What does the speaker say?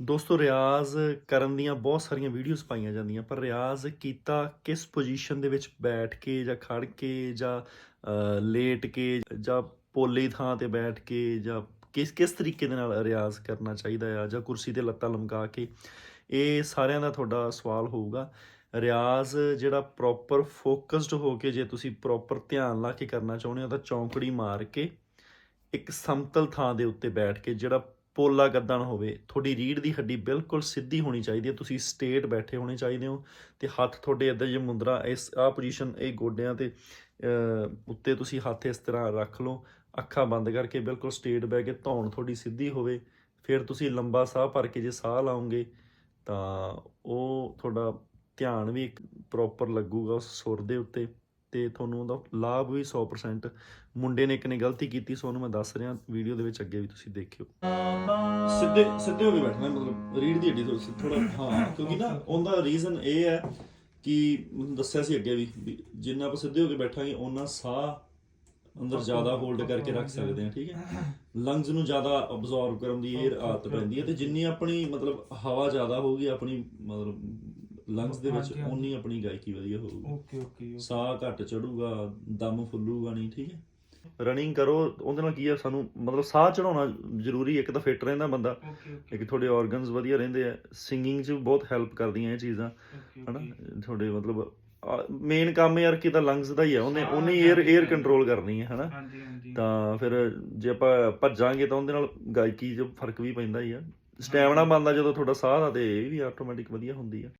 ਦੋਸਤੋ, ਰਿਆਜ਼ ਕਰਨ ਦੀਆਂ ਬਹੁਤ ਸਾਰੀਆਂ ਵੀਡੀਓਜ਼ ਪਾਈਆਂ ਜਾਂਦੀਆਂ, ਪਰ ਰਿਆਜ਼ ਕੀਤਾ ਕਿਸ ਪੋਜੀਸ਼ਨ ਦੇ ਵਿੱਚ ਬੈਠ ਕੇ ਜਾਂ ਖੜ ਕੇ ਜਾਂ ਲੇਟ ਕੇ ਜਾਂ ਪੋਲੀ ਥਾਂ ਤੇ ਬੈਠ ਕੇ ਜਾਂ ਕਿਸ ਕਿਸ ਤਰੀਕੇ ਦੇ ਨਾਲ ਰਿਆਜ਼ ਕਰਨਾ ਚਾਹੀਦਾ ਆ ਜਾਂ ਕੁਰਸੀ ਤੇ ਲੱਤਾਂ ਲਮਕਾ ਕੇ? ਇਹ ਸਾਰਿਆਂ ਦਾ ਤੁਹਾਡਾ ਸਵਾਲ ਹੋਊਗਾ। ਰਿਆਜ਼ ਜਿਹੜਾ ਪ੍ਰੋਪਰ ਫੋਕਸਡ ਹੋ ਕੇ ਜੇ ਤੁਸੀਂ ਪ੍ਰੋਪਰ ਧਿਆਨ ਲਾ ਕੇ ਕਰਨਾ ਚਾਹੁੰਦੇ ਹੋ ਤਾਂ ਚੌਂਕੜੀ ਮਾਰ ਕੇ ਇੱਕ ਸਮਤਲ ਥਾਂ ਦੇ ਉੱਤੇ ਬੈਠ ਕੇ ਜਿਹੜਾ ਪੋਲਾ ਗੱਦਣ ਹੋਵੇ, ਤੁਹਾਡੀ ਰੀੜ ਦੀ ਹੱਡੀ ਬਿਲਕੁਲ ਸਿੱਧੀ ਹੋਣੀ ਚਾਹੀਦੀ ਹੈ, ਤੁਸੀਂ ਸਟੇਟ ਬੈਠੇ ਹੋਣੇ ਚਾਹੀਦੇ ਹੋ ਤੇ ਹੱਥ ਤੁਹਾਡੇ ਇਦਾਂ ਜੇ ਮੁੰਦਰਾ, ਇਸ ਆ ਪੋਜੀਸ਼ਨ ਇਹ ਗੋਡਿਆਂ ਤੇ ਉੱਤੇ ਤੁਸੀਂ ਹੱਥ ਇਸ ਤਰ੍ਹਾਂ ਰੱਖ ਲਓ, ਅੱਖਾਂ ਬੰਦ ਕਰਕੇ ਬਿਲਕੁਲ ਸਟੇਟ ਬਹਿ ਕੇ ਧੌਣ ਤੁਹਾਡੀ ਸਿੱਧੀ ਹੋਵੇ, ਫਿਰ ਤੁਸੀਂ ਲੰਬਾ ਸਾਹ ਭਰ ਕੇ ਜੇ ਸਾਹ ਲਾਓਗੇ, ਤਾਂ ਉਹ ਤੁਹਾਡਾ ਧਿਆਨ ਵੀ ਇੱਕ ਪ੍ਰੋਪਰ ਲੱਗੂਗਾ ਉਸ ਸੁਰ ਦੇ ਉੱਤੇ। ਤੇ ਤੁਹਾਨੂੰ ਉਹਦਾ ਲਾਭ ਵੀ 100% ਮੁੰਡੇ ਨੇ ਇੱਕ ਨੇ ਗਲਤੀ ਕੀਤੀ, ਸੋ ਉਹਨੂੰ ਮੈਂ ਦੱਸ ਰਿਹਾ ਵੀਡੀਓ ਦੇ ਵਿੱਚ ਅੱਗੇ ਵੀ ਤੁਸੀਂ ਦੇਖਿਓ। ਸਿੱਧੇ ਸਿੱਧੇ ਹੋ ਕੇ ਬੈਠਣਾ, ਮਤਲਬ ਰੀੜ ਦੀ ਹੱਡੀ ਥੋੜਾ ਹਾਂ, ਕਿਉਂਕਿ ਨਾ ਉਹਦਾ ਰੀਜ਼ਨ ਇਹ ਹੈ ਕਿ ਦੱਸਿਆ ਸੀ ਅੱਗੇ ਵੀ ਜਿੰਨਾ ਆਪਾਂ ਸਿੱਧੇ ਹੋ ਕੇ ਬੈਠਾਂਗੇ ਉਹਨਾਂ ਸਾਹ ਅੰਦਰ ਜ਼ਿਆਦਾ ਹੋਲਡ ਕਰਕੇ ਰੱਖ ਸਕਦੇ ਆ ਠੀਕ ਹੈ? ਲੰਗਸ ਨੂੰ ਜ਼ਿਆਦਾ ਅਬਜ਼ੌਰਬ ਕਰਨ ਦੀ ਇਹ ਆਦਤ ਪੈਂਦੀ ਹੈ ਤੇ ਜਿੰਨੀ ਆਪਣੀ ਮਤਲਬ ਹਵਾ ਜ਼ਿਆਦਾ ਹੋਊਗੀ, ਆਪਣੀ ਮਤਲਬ ਲੰਗਸ ਦੇ ਵਿੱਚ ਹਾਂਜੀ, ਹਾਂਜੀ। ਉਨੀ ਆਪਣੀ ਗਾਇਕੀ ਵਧੀਆ ਹੋਊਗੀ। ਓਕੇ ਓਕੇ ਸਾਹ ਘੱਟ ਚੜੂਗਾ ਦਮ ਫੁੱਲੂਗਾ ਨਹੀਂ ਠੀਕ ਹੈ? ਰਨਿੰਗ ਕਰੋ ਉਹਦੇ ਨਾਲ ਕੀ ਆ ਸਾਨੂੰ ਮਤਲਬ ਸਾਹ ਚੜਾਉਣਾ ਜ਼ਰੂਰੀ ਹੈ। ਇੱਕ ਤਾਂ ਫਿੱਟ ਰਹਿੰਦਾ ਬੰਦਾ ਓਕੇ ਇੱਕ ਤੁਹਾਡੇ ਆਰਗਨਸ ਵਧੀਆ ਰਹਿੰਦੇ ਆ ਸਿੰਗਿੰਗ 'ਚ ਬਹੁਤ ਹੈਲਪ ਕਰਦੀਆਂ ਇਹ ਚੀਜ਼ਾਂ ਹਨਾ? ਓਕੇ। ਤੁਹਾਡੇ ਮਤਲਬ ਮੇਨ ਕੰਮ ਯਾਰ ਕੀ ਤਾਂ ਲੰਗਸ ਦਾ ਹੀ ਆ ਉਹਨੇ ਉਹਨੇ 에ਅਰ 에ਅਰ ਕੰਟਰੋਲ ਕਰਨੀ ਹੈ ਹਨਾ? ਹਾਂਜੀ ਹਾਂਜੀ। ਤਾਂ ਫਿਰ ਜੇ ਆਪਾਂ ਭੱਜਾਂਗੇ ਤਾਂ ਉਹਦੇ ਨਾਲ ਗਾਇਕੀ 'ਚ ਫ਼ਰਕ ਵੀ ਪੈਂਦਾ ਹੀ ਆ। ਸਟੈਮਿਨਾ ਬਣਦਾ ਜਦੋਂ ਤੁਹਾਡਾ ਸਾਹ ਦਾ ਤੇ ਇਹ ਵੀ ਆਟੋਮੈਟਿਕ ਵਧੀਆ ਹੁੰਦੀ ਆ।